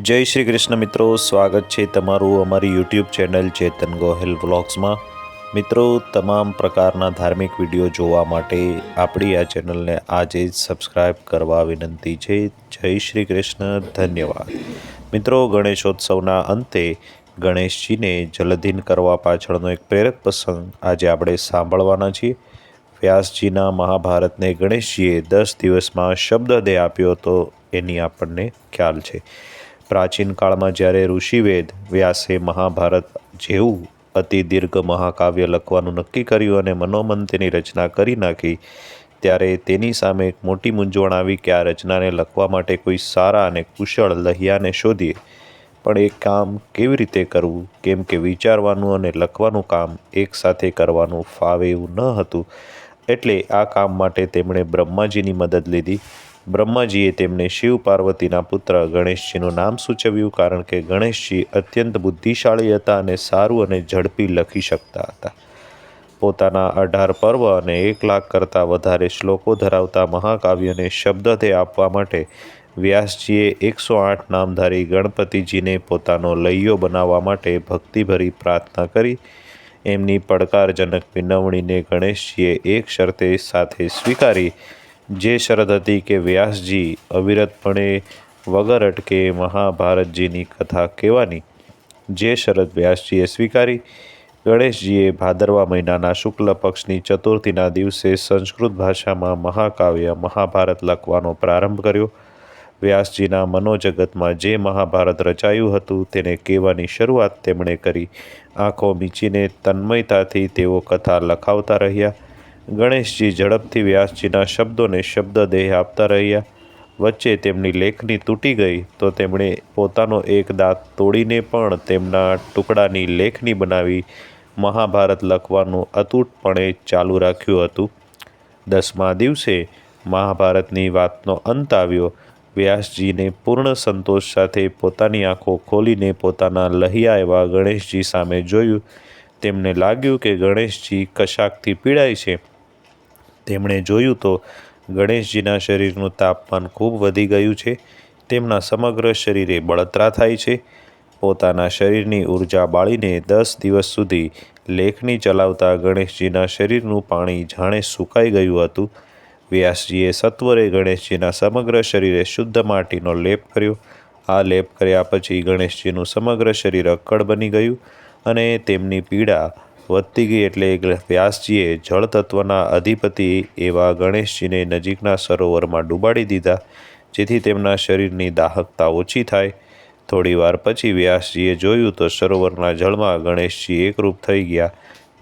જય શ્રી કૃષ્ણ મિત્રો, સ્વાગત છે તમારું અમારી યુટ્યુબ ચેનલ ચેતન ગોહેલ વ્લોગ્સમાં. મિત્રો, તમામ પ્રકારના ધાર્મિક વીડિયો જોવા માટે આપણી આ ચેનલને આજે જ સબસ્ક્રાઈબ કરવા વિનંતી છે. જય શ્રી કૃષ્ણ, ધન્યવાદ. મિત્રો, ગણેશોત્સવના અંતે ગણેશજીને જલધીન કરવા પાછળનો એક પ્રેરક પ્રસંગ આજે આપણે સાંભળવાના છીએ. વ્યાસજીના મહાભારતને ગણેશજીએ દસ દિવસમાં શબ્દદેહ આપ્યો હતો એની આપણને ખ્યાલ છે. પ્રાચીન કાળમાં જ્યારે ઋષિવેદ વ્યાસે મહાભારત જેવું અતિ દીર્ઘ મહાકાવ્ય લખવાનું નક્કી કર્યું અને મનોમન તેની રચના કરી નાખી, ત્યારે તેની સામે એક મોટી મૂંઝવણ આવી કે આ રચનાને લખવા માટે કોઈ સારા અને કુશળ લહિયાને શોધીએ. પણ એ કામ કેવી રીતે કરવું, કેમ કે વિચારવાનું અને લખવાનું કામ એકસાથે કરવાનું ફાવે એવું ન હતું, એટલે આ કામ માટે તેમણે બ્રહ્માજીની મદદ લીધી. બ્રહ્માજીએ તેમને શિવ પાર્વતીના પુત્ર ગણેશજીનું નામ સૂચવ્યું કારણ કે ગણેશજી અત્યંત બુદ્ધિશાળી હતા અને સારું અને ઝડપી લખી શકતા હતા. પોતાના અઢાર પર્વ અને એક લાખ કરતાં વધારે શ્લોકો ધરાવતા મહાકાવ્યને શબ્દતે આપવા માટે વ્યાસજીએ એકસો આઠ નામધારી ગણપતિજીને પોતાનો લૈયો બનાવવા માટે ભક્તિભરી પ્રાર્થના કરી. એમની પડકારજનક વિનવણીને ગણેશજીએ એક શરતે સાથે સ્વીકારી જે શરત હતી કે વ્યાસજી અવિરતપણે વગર અટકે મહાભારતજીની કથા કહેવાની. જે શરત વ્યાસજીએ સ્વીકારી, ગણેશજીએ ભાદરવા મહિનાના શુક્લ પક્ષની ચતુર્થીના દિવસે સંસ્કૃત ભાષામાં મહાકાવ્ય મહાભારત લખવાનો પ્રારંભ કર્યો. વ્યાસજીના મનોજગતમાં જે મહાભારત રચાયું હતું તેને કહેવાની શરૂઆત તેમણે કરી. આંખો મીચીને તન્મયતાથી તેઓ કથા લખાવતા રહ્યા. ગણેશજી ઝડપથી વ્યાસજીના શબ્દોને શબ્દદેહ આપતા રહ્યા. વચ્ચે તેમની લેખની તૂટી ગઈ તો તેમણે પોતાનો એક દાંત તોડીને પણ તેમના ટુકડાની લેખની બનાવી મહાભારત લખવાનું અતૂટપણે ચાલુ રાખ્યું હતું. દસમા દિવસે મહાભારતની વાતનો અંત આવ્યો. વ્યાસજીને પૂર્ણ સંતોષ સાથે પોતાની આંખો ખોલીને પોતાના લહિયા એવા ગણેશજી સામે જોયું. તેમને લાગ્યું કે ગણેશજી કશાકથી પીડાય છે. તેમણે જોયું તો ગણેશજીના શરીરનું તાપમાન ખૂબ વધી ગયું છે. તેમના સમગ્ર શરીરે બળતરા થાય છે. પોતાના શરીરની ઊર્જા બાળીને દસ દિવસ સુધી લેખની ચલાવતા ગણેશજીના શરીરનું પાણી જાણે સુકાઈ ગયું હતું. વ્યાસજીએ સત્વરે ગણેશજીના સમગ્ર શરીરે શુદ્ધ માટીનો લેપ કર્યો. આ લેપ કર્યા પછી ગણેશજીનું સમગ્ર શરીર અક્કડ બની ગયું અને તેમની પીડા વધતી ગઈ એટલે વ્યાસજીએ જળ અધિપતિ એવા ગણેશજીને નજીકના સરોવરમાં ડૂબાડી દીધા, જેથી તેમના શરીરની દાહકતા ઓછી થાય. થોડીવાર પછી વ્યાસજીએ જોયું તો સરોવરના જળમાં ગણેશજી એકરૂપ થઈ ગયા.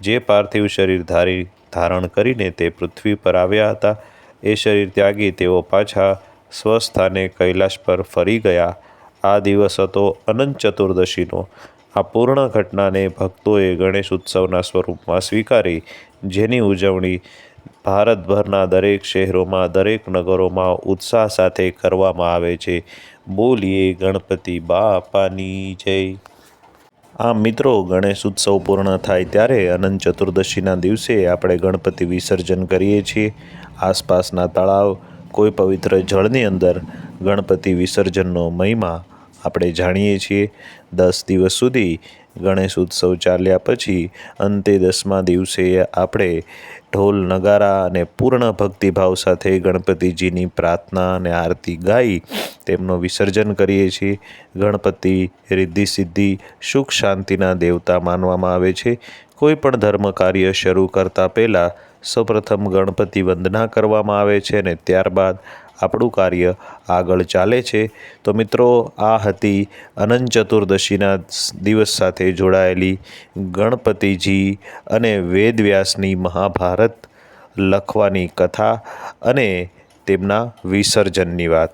જે પાર્થિવ શરીર ધારી, ધારણ કરીને તે પૃથ્વી પર આવ્યા હતા. એ શરીર ત્યાગી તેઓ પાછા સ્વસ્થાને કૈલાશ પર ફરી ગયા. આ દિવસ હતો અનંત ચતુર્દશીનો. આ પૂર્ણ ઘટનાને ભક્તોએ ગણેશ ઉત્સવના સ્વરૂપમાં સ્વીકારી, જેની ઉજવણી ભારતભરના દરેક શહેરોમાં, દરેક નગરોમાં ઉત્સાહ સાથે કરવામાં આવે છે. બોલીએ ગણપતિ બાપાની જય. આ મિત્રો, ગણેશ ઉત્સવ પૂર્ણ થાય ત્યારે અનંત ચતુર્દશીના દિવસે આપણે ગણપતિ વિસર્જન કરીએ છીએ. આસપાસના તળાવ, કોઈ પવિત્ર જળની અંદર ગણપતિ વિસર્જનનો મહિમા આપણે જાણીએ છીએ, દસ દિવસ સુધી ગણેશ ઉત્સવ ચાલ્યા પછી અંતે દસમા દિવસે આપણે ઢોલ, નગારા અને પૂર્ણ ભક્તિભાવ સાથે ગણપતિજીની પ્રાર્થના અને આરતી ગાઈ તેમનું વિસર્જન કરીએ છીએ. ગણપતિ રિદ્ધિ સિદ્ધિ સુખ શાંતિના દેવતા માનવામાં આવે છે. કોઈ પણ ધર્મ કાર્ય શરૂ કરતાં પહેલાં સૌપ્રથમ ગણપતિ વંદના કરવામાં આવે છે અને ત્યારબાદ આપણું કાર્ય આગળ ચાલે છે. તો મિત્રો, આ હતી અનંત ચતુર્દશીના દિવસ સાથે જોડાયેલી ગણપતિજી અને વેદવ્યાસની મહાભારત લખવાની કથા અને તેમના વિસર્જનની વાત.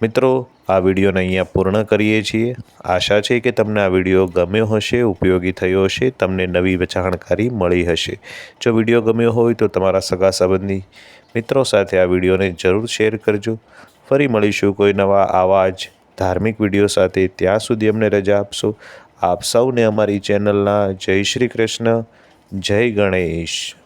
મિત્રો, આ વિડીયોને અહીંયા પૂર્ણ કરીએ છીએ. આશા છે કે તમને આ વીડિયો ગમ્યો હશે, ઉપયોગી થયો હશે, તમને નવી જાણકારી મળી હશે. જો વીડિયો ગમ્યો હોય તો તમારા સગા સંબંધી મિત્રો સાથે આ વિડીયોને જરૂર શેર કરજો. ફરી મળીશું કોઈ નવા આવા જ ધાર્મિક વીડિયો સાથે. ત્યાં સુધી અમને રજા આપશો. આપ સૌને અમારી ચેનલના જય શ્રી કૃષ્ણ, જય ગણેશ.